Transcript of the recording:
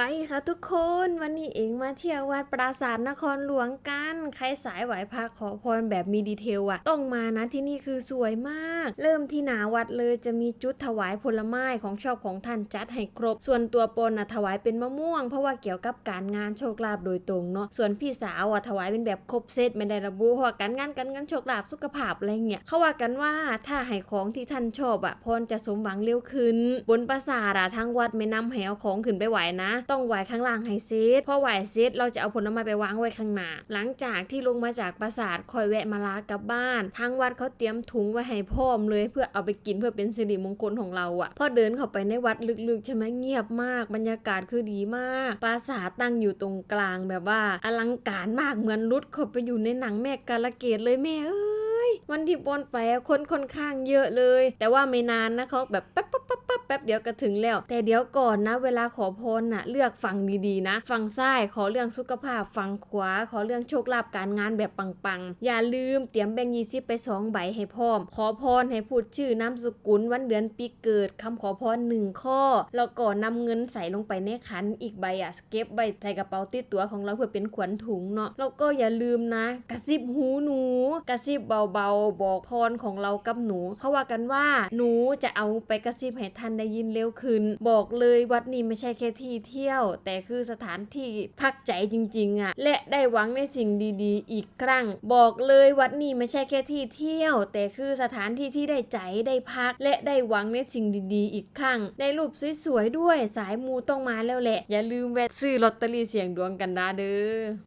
ไปค่ะทุกคนวันนี้เองมาเที่ยววัดปราสาทนครหลวงกัน ใครสายไหวพระขอพรแบบมีดีเทลอะต้องมานะที่นี่คือสวยมาก เริ่มที่หนาวัดเลยจะมีจุดถวายผลไม้ของชอบของท่านจัดให้ครบ ส่วนตัวปนอะถวายเป็นมะม่วง เพราะว่าเกี่ยวกับการงานโชคลาภโดยตรงเนาะส่วนพี่สาวอะถวายเป็นแบบครบเซตไม่ได้ระบุเพราะว่าการงานการเงินโชคลาภสุขภาพอะไรเงี้ยเขาว่ากันว่าถ้าให้ของที่ท่านชอบอะพรจะสมหวังเร็วขึ้น บนปราสาทอะทางวัดไม่นำให้เอาของขึ้นไปไหวนะต้องไหวข้างล่างให้เซตพอไหวเซตเราจะเอาผลไม้ไปวางไว้ข้างหน้า หลังจากที่ลงมาจากปราสาทคอยแวะมาลากลับบ้านทางวัดเขาเตรียมถุงไว้ให้พร้อมเลย เพื่อเอาไปกินเพื่อเป็นสิริมงคลของเราอะพอเดินเข้าไปในวัดลึกๆใช่ไหมเงียบมาก บรรยากาศคือดีมาก ปราสาทตั้งอยู่ตรงกลางแบบว่า อลังการมากเหมือนรุดเข้าไปอยู่ในหนังแม่กาลเกตเลยแม่เอ้ยวันที่ปอนไปคนค่อนข้างเยอะเลย แต่ว่าไม่นานนะเขาแบบแป๊บ ปั๊บปั๊บแป๊บเดียวก็ถึงแล้ว แต่เดี๋ยวก่อนนะ เวลาขอพรน่ะ เลือกฟังดีๆนะฝั่งซ้ายขอเรื่องสุขภาพฝั่งขวา ขอเรื่องโชคลาภการงานแบบปังๆ อย่าลืมเตรียมแบงค์ยี่สิบไปสองใบให้พร้อม ขอพรให้พูดชื่อนามสกุลวันเดือนปีเกิดคำขอพรหนึ่งข้อ แล้วก็นำเงินใส่ลงไปในขันอีกใบอะเก็บใบใส่กระเป๋าติดตัวของเราเพื่อเป็นขวัญถุงเนาะแล้วก็อย่าลืมนะ กระซิบหูหนู กระซิบเบาๆ บอกพรของเรากับหนู เขาว่ากันว่าหนูจะเอาไปกระซิบให้ท่านได้ยินเร็วขึ้น บอกเลยวัดนี้ไม่ใช่แค่ที่เที่ยว แต่คือสถานที่พักใจจริงๆอะ และได้หวังในสิ่งดีๆ อีกครั้ง บอกเลยวัดนี้ไม่ใช่แค่ที่เที่ยว แต่คือสถานที่ที่ได้ใจได้พัก และได้หวังในสิ่งดีๆ อีกครั้งได้รูปสวยๆด้วยสายมูต้องมาแล้วแหละ อย่าลืมแวะซื้อลอตเตอรี่เสียงดวงกันนะเด้อ